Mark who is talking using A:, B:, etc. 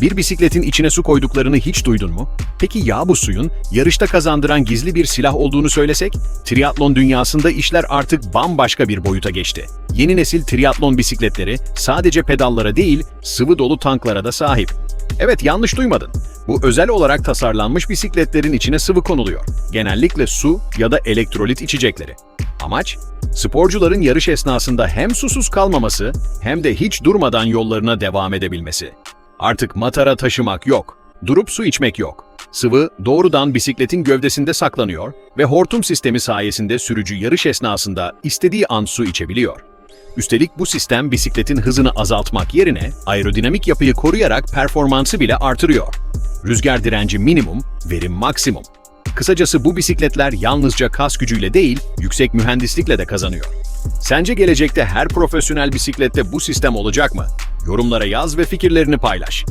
A: Bir bisikletin içine su koyduklarını hiç duydun mu? Peki ya bu suyun yarışta kazandıran gizli bir silah olduğunu söylesek? Triatlon dünyasında işler artık bambaşka bir boyuta geçti. Yeni nesil triatlon bisikletleri sadece pedallara değil, sıvı dolu tanklara da sahip. Evet yanlış duymadın. Bu özel olarak tasarlanmış bisikletlerin içine sıvı konuluyor. Genellikle su ya da elektrolit içecekleri. Amaç, sporcuların yarış esnasında hem susuz kalmaması hem de hiç durmadan yollarına devam edebilmesi. Artık matara taşımak yok, durup su içmek yok. Sıvı doğrudan bisikletin gövdesinde saklanıyor ve hortum sistemi sayesinde sürücü yarış esnasında istediği an su içebiliyor. Üstelik bu sistem bisikletin hızını azaltmak yerine aerodinamik yapıyı koruyarak performansı bile artırıyor. Rüzgar direnci minimum, verim maksimum. Kısacası bu bisikletler yalnızca kas gücüyle değil, yüksek mühendislikle de kazanıyor. Sence gelecekte her profesyonel bisiklette bu sistem olacak mı? Yorumlara yaz ve fikirlerini paylaş.